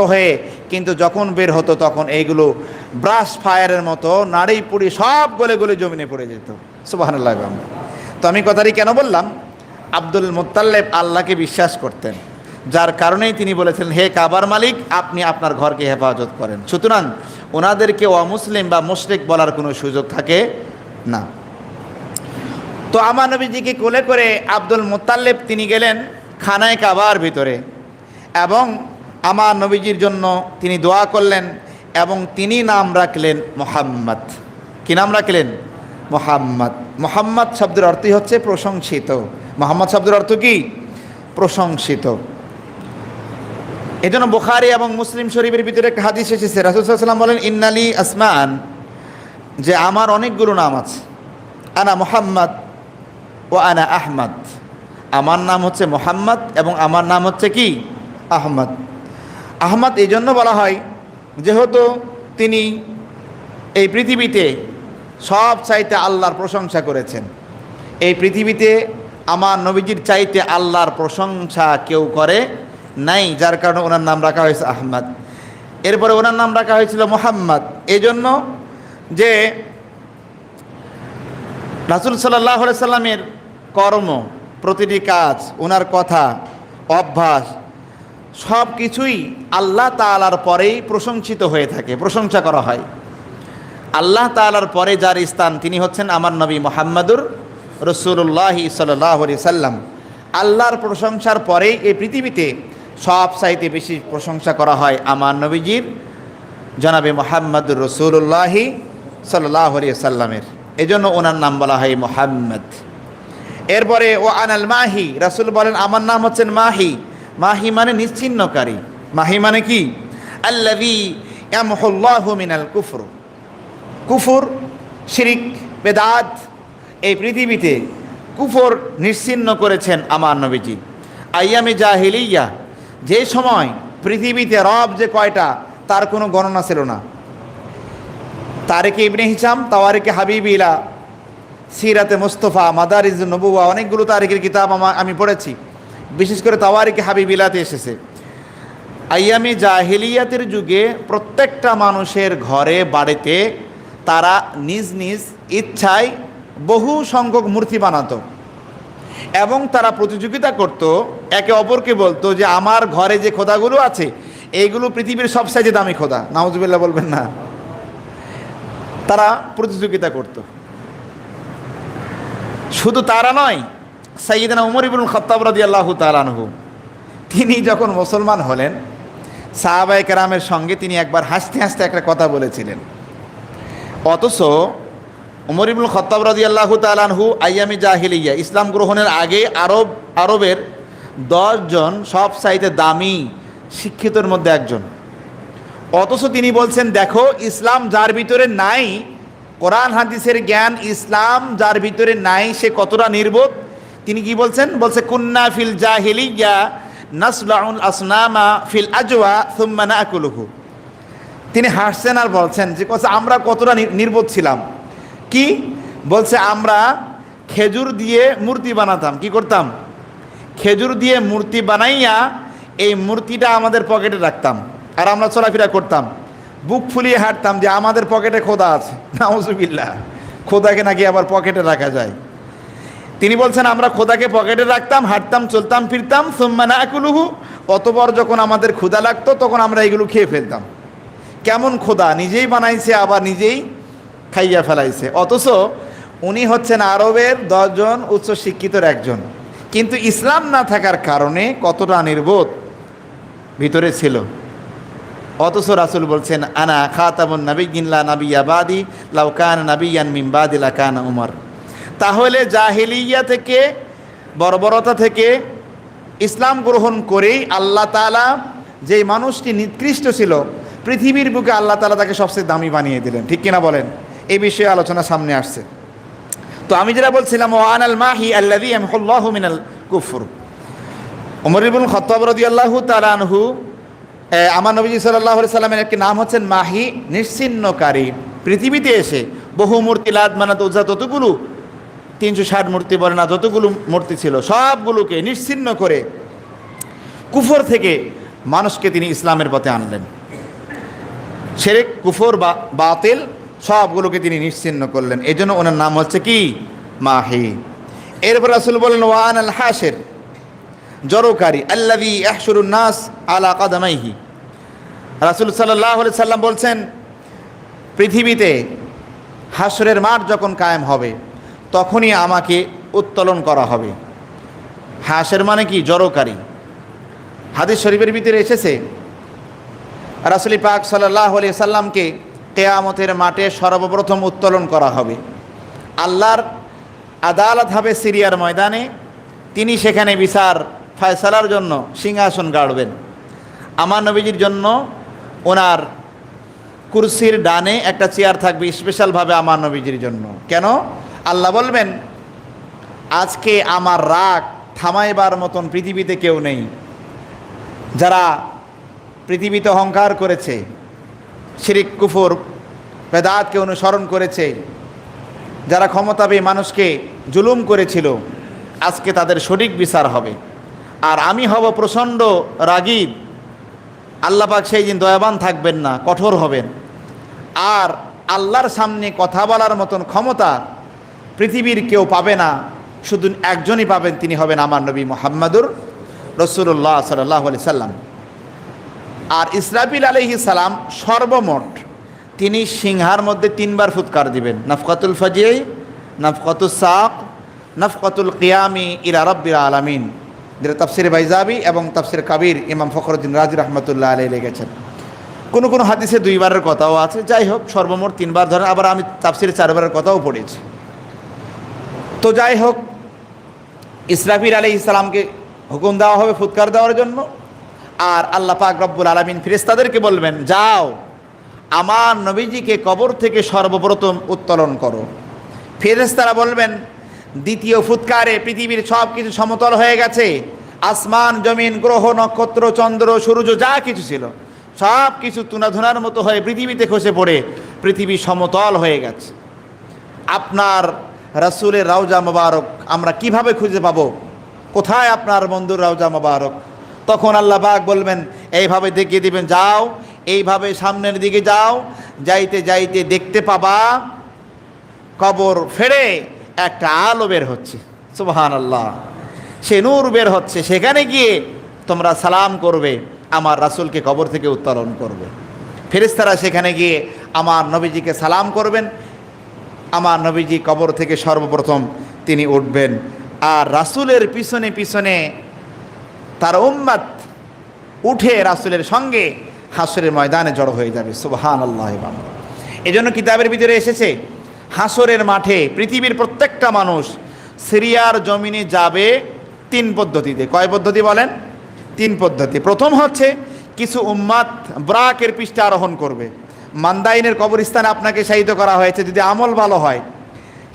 হয়ে কিন্তু যখন বের হতো তখন এইগুলো ব্রাশ ফায়ারের মতো নাড়ি পুড়ি সব গলে গলে জমিনে পড়ে যেত। সুবাহান্লাহ তো আমি কথাটি কেন বললাম? আব্দুল মুত্তাল্লেব আল্লাহকে বিশ্বাস করতেন। যার কারণেই তিনি বলেছিলেন, হে কাবার মালিক, আপনি আপনার ঘরকে হেফাজত করেন। সুতরাং ওনাদেরকে অমুসলিম বা মুশরিক বলার কোনো সুযোগ থাকে না। তো আমার নবীজিকে কোলে করে আব্দুল মুত্তাল্লেব তিনি গেলেন খানায় কাবার ভিতরে এবং আমার নবীজির জন্য তিনি দোয়া করলেন এবং তিনি নাম রাখলেন মোহাম্মদ। কি নাম রাখলেন? মোহাম্মদ। মোহাম্মদ শব্দের অর্থই হচ্ছে প্রশংসিত। মোহাম্মদ শব্দের অর্থ কি? প্রশংসিত। এজন্য বুখারি এবং মুসলিম শরীফের ভিতরে একটা হাদিস এসেছে। রাসুলসাল্লাম বলেন, ইন্নালি আসমান, যে আমার অনেকগুলো নাম আছে। আনা মোহাম্মদ ও আনা আহমদ। আমার নাম হচ্ছে মোহাম্মদ এবং আমার নাম হচ্ছে কি? আহমদ। আহমদ এই জন্য বলা হয়, যেহেতু তিনি এই পৃথিবীতে সব চাইতে আল্লাহর প্রশংসা করেছেন। এই পৃথিবীতে আমার নবীজির চাইতে আল্লাহর প্রশংসা কেউ করে নাই, যার কারণে ওনার নাম রাখা হয়েছে আহমদ। এরপরে ওনার নাম রাখা হয়েছিল মোহাম্মদ। এই জন্য যে রাসুল সাল্লাহ সাল্লামের কর্ম, প্রতিটি কাজ, ওনার কথা, অভ্যাস সব কিছুই আল্লাহ তালার পরেই প্রশংসিত হয়ে থাকে, প্রশংসা করা হয়। আল্লাহ তালার পরে যার স্থান, তিনি হচ্ছেন আমার নবী মোহাম্মদুর রসুল্লাহ সাল্লাহ সাল্লাম। আল্লাহর প্রশংসার পরেই এই পৃথিবীতে সব চাইতে বেশি প্রশংসা করা হয় আমার নবীজির, জনাবে মোহাম্মদুর রসুল্লাহি সাল্লাহ সাল্লামের। এজন্য ওনার নাম বলা হয় মোহাম্মদ। এরপরে ও আনাল মাহি রাসুল বলেন, আমার নাম হচ্ছেন মাহি। মাহি মানে নিশ্চিন্নকারী মাহি মানে কি? মিনাল কুফর। কুফর, শিরিক, বেদাত, এই পৃথিবীতে কুফর নিশ্চিন্ন করেছেন আমার নবীজি। আইয়ামে জাহিলিয়া, যে সময় পৃথিবীতে রব যে কয়টা, তার কোনো গণনা ছিল না। তারেকে ইবনে হিসাম, তাওয়ারেকে হাবিবিলা, সিরাতে মুস্তফা মাদারিজ নবুয়া অনেকগুলো তারিখের কিতাব আমি পড়েছি। বিশেষ করে তাওয়ারিকে হাবিবিলাতে এসেছে। আইয়ামি জাহিলিয়াতের যুগে প্রত্যেকটা মানুষের ঘরে, বাড়িতে তারা নিজ নিজ ইচ্ছায় বহু সংখ্যক মূর্তি বানাতো এবং তারা প্রতিযোগিতা করত। একে অপরকে বলতো যে, আমার ঘরে যে খোদাগুলো আছে এইগুলো পৃথিবীর সব সাইজে দামি খোদা। নাউজুবিল্লাহ বলবেন না। তারা প্রতিযোগিতা করত। শুধু তারা নয় সাইয়িদানা উমর ইবনুল খত্তাব রাদিয়াল্লাহু তাআলাহু তিনি যখন মুসলমান হলেন, সাহাবায়ে কেরামের সঙ্গে তিনি একবার হাসতে হাসতে একটা কথা বলেছিলেন। অথচ উমর ইবনুল খত্তাব রাদিয়াল্লাহু তাআলাহু আইয়ামি জাহিলিয়া, ইসলাম গ্রহণের আগে আরব, আরবের দশজন সব সাইতে দামি, শিক্ষিতর মধ্যে একজন। অথচ তিনি বলছেন, দেখো, ইসলাম যার ভিতরে নাই, কোরআন, হাদিসের জ্ঞান, ইসলাম যার ভিতরে নাই, সে কতটা নির্বোধ তিনি কি বলছেন? বলছে, কুন্না ফিল জাহিলিয়া নাসলাউল আসনামা ফিল আজওয়া সুম্মা নাকুলুহু তিনি হাসছেন আর বলছেন যে কথা আমরা কতটা নির্বোধ ছিলাম। কি? বলছে, আমরা খেজুর দিয়ে মূর্তি বানাতাম। কি করতাম? খেজুর দিয়ে মূর্তি বানাইয়া এই মূর্তিটা আমাদের পকেটে রাখতাম আর আমরা চলাফেরা করতাম। বুক ফুলিয়ে হাঁটতাম যে, আমাদের পকেটে খোদা আছে। নাউজুবিল্লাহ। খোদাকে নাকি আবার পকেটে রাখা যায়। তিনি বলছেন, আমরা খোদাকে পকেটে রাখতাম, হাঁটতাম, চলতাম, ফিরতাম, সুম্মা নাকুলুহু অতপর যখন আমাদের ক্ষুদা লাগতো, তখন আমরা এগুলো খেয়ে ফেলতাম। কেমন খোদা নিজেই বানাইছে, আবার নিজেই খাইয়া ফেলাইছে। অথচ উনি হচ্ছেন আরবের দশজন উচ্চ শিক্ষিতর একজন। কিন্তু ইসলাম না থাকার কারণে কতটা নির্বোধ ভিতরে ছিল। অথচ রাসুল বলছেন, আনা খাতামুন নবী গিনলা নবী আবাদি লাউকান নবিয়ান মিমবাদি লাকান উমর। তাহলে জাহিলিয়া থেকে, বর্বরতা থেকে ইসলাম গ্রহণ করেই আল্লাহ তালা যে মানুষটি নিকৃষ্ট ছিল, পৃথিবীর বুকে আল্লাহ তালা তাকে সবচেয়ে দামি বানিয়ে দিলেন। ঠিক কিনা বলেন? এই বিষয়ে আলোচনা সামনে আসছে। তো আমি যেটা বলছিলাম ও আনাল মাহি আল্লাদি আমহুল্লাহ মিনাল কুফর। উমর ইবুল রাদিয়াল্লাহু তাআলা আমার নবীজি আলাইহি সাল্লামের একটি নাম হচ্ছেন মাহি, নিশ্চিহ্নকারী। পৃথিবীতে এসে বহু মূর্তি, লাদ মানা তোজা ততগুলো তিনশো ষাট মূর্তি বলে না, যতগুলো মূর্তি ছিল, সবগুলোকে নিশ্চিহ্ন করে কুফর থেকে মানুষকে তিনি ইসলামের পথে আনলেন। শেরেক কুফর বা বাতিল, সবগুলোকে তিনি নিশ্চিন্ন করলেন। এই জন্য ওনার নাম হচ্ছে কি? মাহি। এরপর রাসুল বললেন ওয়ান আল হাসের জড়কারী আল্লাভি নাস আলা কাদামাইহি। রাসুল সাল্লাহ সাল্লাম বলছেন, পৃথিবীতে হাসরের মাঠ যখন কায়েম হবে তখনই আমাকে উত্তোলন করা হবে। হাসের মানে কি? জড়কারী। হাদিস শরীফের ভিতরে এসেছে, রাসুলি পাক সাল্লাহ আলি সাল্লামকে কেয়ামতের মাঠে সর্বপ্রথম উত্তোলন করা হবে। আল্লাহর আদালত হবে সিরিয়ার ময়দানে, তিনি সেখানে বিচার ফয়সালার জন্য সিংহাসন গাড়বেন। আমার নবীজির জন্য ওনার কুরসির ডানে একটা চেয়ার থাকবে স্পেশালভাবে আমার নবীজির জন্য। কেন? আল্লাহ বলবেন, আজকে আমার রাগ থামাইবার মতন পৃথিবীতে কেউ নেই। যারা পৃথিবীতে অহংকার করেছে, শিরিক, কুফর, বেদাতকে অনুসরণ করেছে, যারা ক্ষমতা পেয়ে মানুষকে জুলুম করেছিল, আজকে তাদের সঠিক বিচার হবে। আর আমি হব প্রচণ্ড রাগীব আল্লাপাক সেই দিন দয়াবান থাকবেন না, কঠোর হবেন। আর আল্লাহর সামনে কথা বলার মতন ক্ষমতা পৃথিবীর কেউ পাবে না, শুধু একজনই পাবেন, তিনি হবেন আমার নবী মোহাম্মদুর রসুল্লাহ সাল্লাহ আলি সাল্লাম। আর ইসরাফিল আলহি সালাম সর্বমোট তিনি সিংহার মধ্যে তিনবার ফুৎকার দিবেন, নফকাতুল ফজিয়াই নফকাতুল সাক, নফকাতুল কিয়ামি ইরা রব্বির আলামিন। যেটা তাফসির বাইজাবি এবং তাফসির কাবির ইমাম ফখরুদ্দিন রাজি রহমতুল্লাহ আলী লেগেছেন কোনো কোনো হাদিসে দুইবারের কথাও আছে, যাই হোক, সর্বমোট তিনবার ধরেন, আবার আমি তাফসির চারবারের কথাও পড়েছি। তো যাই হোক ইসরাফির আলী ইসলামকে হুকুম দেওয়া হবে ফুৎকার দেওয়ার জন্য। আর আল্লাহ পাক রব্বুল আলমিন ফিরেস্তাদেরকে বলবেন, যাও, আমার নবীজিকে কবর থেকে সর্বপ্রথম উত্তোলন করো। ফেরেস্তারা বলবেন, দ্বিতীয় ফুৎকারে পৃথিবীর সব কিছু সমতল হয়ে গেছে। আসমান, জমিন, গ্রহ, নক্ষত্র, চন্দ্র, সূর্য, যা কিছু ছিল সব কিছু তুনাধুনার মতো হয়ে পৃথিবীতে খসে পড়ে, পৃথিবী সমতল হয়ে গেছে। আপনার রাসুলের রাউজা মোবারক আমরা কীভাবে খুঁজে পাবো? কোথায় আপনার বন্ধুর রাউজা মোবারক? তখন আল্লাহ পাক বলবেন, এইভাবে দেখিয়ে দিবেন, যাও, এইভাবে সামনের দিকে যাও, যাইতে যাইতে দেখতে পাবা, কবর ফেড়ে একটা আলো বের হচ্ছে। সুবহান আল্লাহ সে নূর বের হচ্ছে, সেখানে গিয়ে তোমরা সালাম করবে, আমার রাসুলকে কবর থেকে উত্তোলন করবে। ফেরেস্তারা সেখানে গিয়ে আমার নবীজিকে সালাম করবেন আমার নবীজি কবর থেকে সর্বপ্রথম তিনি উঠবেন। আর রাসুলের পিছনে পিছনে তার উম্মাত উঠে রাসুলের সঙ্গে হাসরের ময়দানে জড়ো হয়ে যাবে। সুবহান আল্লাহ এই জন্য কিতাবের ভিতরে এসেছে, হাসরের মাঠে পৃথিবীর প্রত্যেকটা মানুষ সিরিয়ার জমিনে যাবে তিন পদ্ধতিতে। কয় পদ্ধতি বলেন? তিন পদ্ধতি। প্রথম হচ্ছে, কিছু উম্মাত ব্রাকের পৃষ্ঠে আরোহণ করবে। মান্দাইনের কবরস্থানে আপনাকে শায়িত করা হয়েছে। যদি আমল ভালো হয়,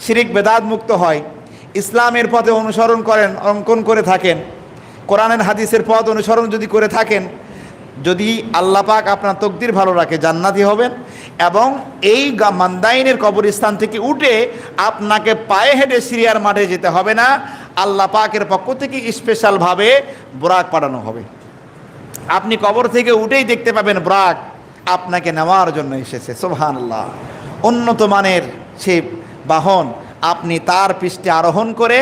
শিরিক বেদাত মুক্ত হয়, ইসলামের পথে অনুসরণ করেন, অঙ্কন করে থাকেন, কোরআনের হাদিসের পথ অনুসরণ যদি করে থাকেন, যদি আল্লাহ পাক আপনার তকদির ভালো রাখে, জান্নাতি হবেন এবং এই মান্দাইনের কবরস্থান থেকে উঠে আপনাকে পায়ে হেঁটে সিরিয়ার মাঠে যেতে হবে না। আল্লাহ পাকের পক্ষ থেকে স্পেশালভাবে বোরাক পাঠানো হবে। আপনি কবর থেকে উঠেই দেখতে পাবেন ব্রাক। আপনাকে নেওয়ার জন্য এসেছে সোহান আল্লাহ উন্নত মানের সে বাহন আপনি তার পৃষ্ঠে আরোহণ করে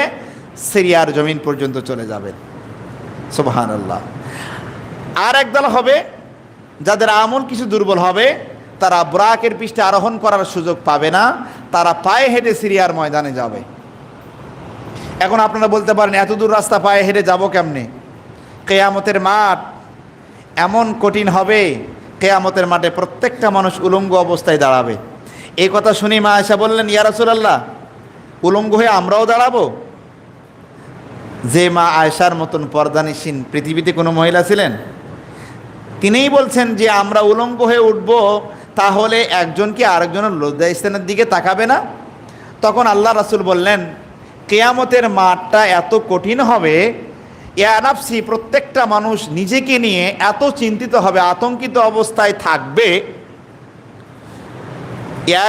সিরিয়ার জমিন পর্যন্ত চলে যাবেন সোহান আল্লাহ আর একদল হবে যাদের আমল কিছু দুর্বল হবে, তারা ব্রাকের পৃষ্ঠে আরোহণ করার সুযোগ পাবে না, তারা পায়ে হেঁটে সিরিয়ার ময়দানে যাবে। এখন আপনারা বলতে পারেন এত দূর রাস্তা পায়ে হেঁটে যাব কেমনে? কেয়ামতের মাঠ এমন কঠিন হবে কেয়ামতের মাঠে প্রত্যেকটা মানুষ উলঙ্গ অবস্থায় দাঁড়াবে। এই কথা শুনি মা আয়সা বললেন, ইয়া রাসূলুল্লাহ, উলঙ্গ হয়ে আমরাও দাঁড়াবো? যে মা আয়সার মতন পর্দানিসীন পৃথিবীতে কোনো মহিলা ছিলেন, তিনিই বলছেন যে, আমরা উলঙ্গ হয়ে উঠব, তাহলে একজন কি আরেকজনের লজ্জা স্থানের দিকে তাকাবে না? তখন আল্লাহ রাসূল বললেন, কেয়ামতের মাঠটা এত কঠিন হবে ইয়ানাফসি প্রত্যেকটা মানুষ নিজেকে নিয়ে এত চিন্তিত হবে, আতঙ্কিত অবস্থায় থাকবে।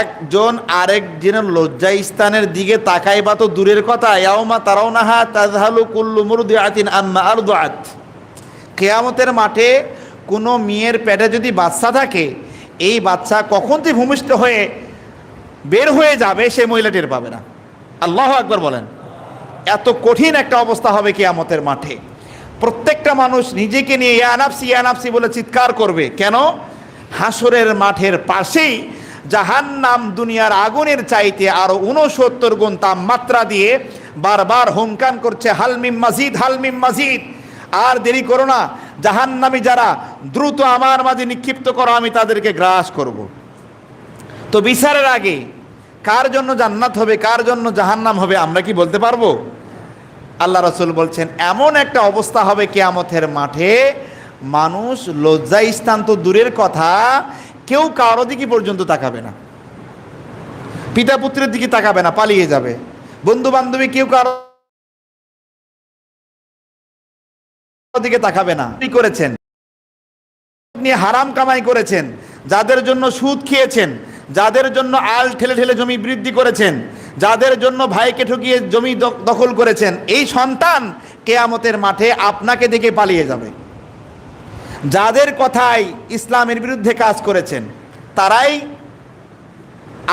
একজন আরেকজনের লজ্জা স্থানের দিকে তাকাই বা তো দূরের কথা, ইয়াউমা তারাও নাহা তাজহালু কুল্লু মুরদিআতিন আম্মা আরদুআত। কেয়ামতের মাঠে কোনো মেয়ের পেটে যদি বাচ্চা থাকে, এই বাচ্চা কখন থেকে ভূমিষ্ঠ হয়ে বের হয়ে যাবে, সে মহিলা টের পাবে না। আল্লাহ একবার বলেন। এত কঠিন একটা অবস্থা হবে কিয়ামতের মাঠে। প্রত্যেকটা মানুষ নিজেকে নিয়ে ইয়ানাপসি ইয়ানাপসি বলে চিৎকার করবে। কেন? হাসরের মাঠের পাশেই জাহান্নাম দুনিয়ার আগুনের চাইতে আরও উনসত্তর গুণ তাপমাত্রা দিয়ে বারবার হুমকান করছে হালমিম মাজিদ হালমিম মাজিদ। আর দেরি করো না, জাহান্নামি যারা দ্রুত আমার মাঝে নিক্ষিপ্ত করো, আমি তাদেরকে গ্রাস করব। তো বিচারের আগে, কার জন্য জান্নাত হবে, কার জন্য জাহান্নাম হবে, আমরা কি বলতে পারব? আল্লাহ রসুল বলছেন, এমন একটা অবস্থা হবে কেয়ামতের মাঠে। মানুষ লজ্জা স্থান তো দূরের কথা, কেউ কারও দিকে পর্যন্ত তাকাবে না। পিতা পুত্রের দিকে তাকাবে না, পালিয়ে যাবে। বন্ধু বান্ধবী কেউ কারও দিকে তাকাবে না। কি করেছেন। নিয়ে হারাম কামাই করেছেন। যাদের জন্য সুদ খেয়েছেন, যাদের জন্য আল ঠেলে ঠেলে জমি বৃদ্ধি করেছেন যাদের জন্য ভাইকে ঠকিয়ে জমি দখল করেছেন, এই সন্তান কেয়ামতের মাঠে আপনাকে দেখে পালিয়ে যাবে। যাদের কথায় ইসলামের বিরুদ্ধে কাজ করেছেন, তারাই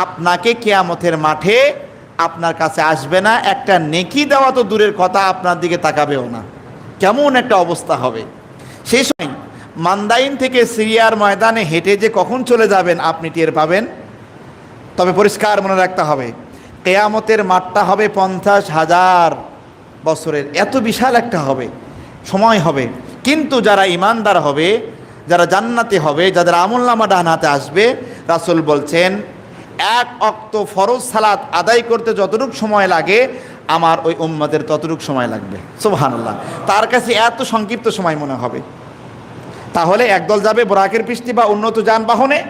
আপনাকে কেয়ামতের মাঠে আপনার কাছে আসবে না, একটা নেকি দেওয়া তো দূরের কথা, আপনার দিকে তাকাবেও না। কেমন একটা অবস্থা হবে। সেই সময় মান্দাইন থেকে সিরিয়ার ময়দানে হেঁটে যে কখন চলে যাবেন, আপনি টের পাবেন। তবে পরিষ্কার মনে রাখতে হবে কেয়ামতের মাঠটা হবে পঞ্চাশ হাজার বছরের। এত বিশাল একটা হবে, সময় হবে। কিন্তু যারা ইমানদার হবে, যারা জান্নাতে হবে, যাদের আমুল্লামা ডান হাতে আসবে, রাসুল বলছেন, এক অক্ত ফরজ সালাত আদায় করতে যতটুকু সময় লাগে, আমার ওই উম্মতের ততটুকু সময় লাগবে। সুবহানাল্লাহ। তার কাছে এত সংক্ষিপ্ত সময় মনে হবে। তাহলে একদল যাবে বোরাকের পৃষ্টি বা উন্নত যানবাহনে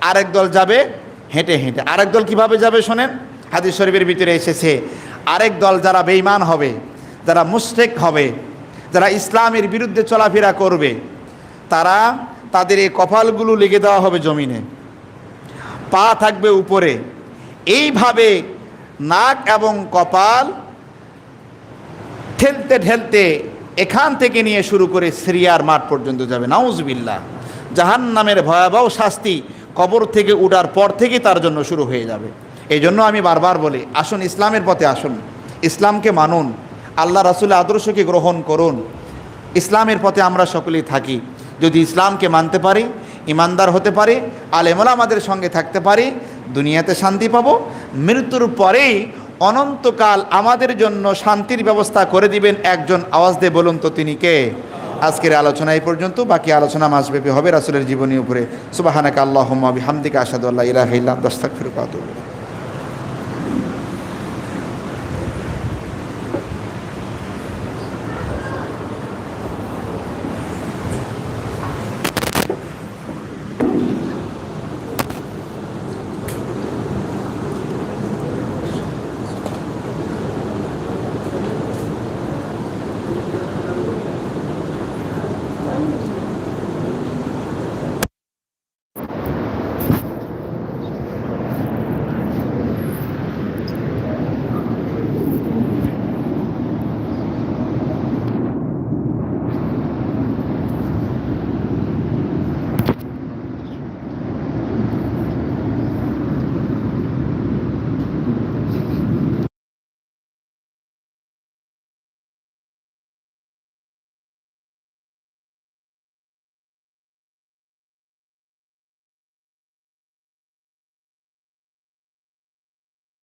আরেক দল যাবে হেঁটে হেঁটে। আরেক দল কীভাবে যাবে শোনেন? হাদিস শরীফের ভিতরে এসেছে, আরেক দল যারা বেঈমান হবে, যারা মুশরেক হবে, যারা ইসলামের বিরুদ্ধে চলাফেরা করবে, তারা তাদের এই কপালগুলো লেগে দেওয়া হবে জমিনে। পা থাকবে উপরে। এইভাবে নাক এবং কপাল ঠেলতে ঠেলতে এখান থেকে নিয়ে শুরু করে সিরিয়ার মাঠ পর্যন্ত যাবে। নাউজবিল্লা জাহান নামের ভয়াবহ শাস্তি কবর থেকে উঠার পর থেকে তার জন্য শুরু হয়ে যাবে। এই জন্য আমি বারবার বলি, আসুন ইসলামের পথে আসুন, ইসলামকে মানুন, আল্লাহ রাসুলের আদর্শকে গ্রহণ করুন। ইসলামের পথে আমরা সকলেই থাকি। যদি ইসলামকে মানতে পারি, ইমানদার হতে পারি, আলেমলা আমাদের সঙ্গে থাকতে পারি, দুনিয়াতে শান্তি পাবো, মৃত্যুর পরেই অনন্তকাল আমাদের জন্য শান্তির ব্যবস্থা করে দিবেন একজন আওয়াজ দিয়ে বলুন তো তিনি কে? আজকের আলোচনা এই পর্যন্ত, বাকি আলোচনা মাসব্যাপী হবে রাসুলের জীবনী উপরে। সুবাহানাকা আল্লাহ হামদিকা আসাদুল্লাহ ইলাহ ইল্লাহ দস্তাক ফিরকাত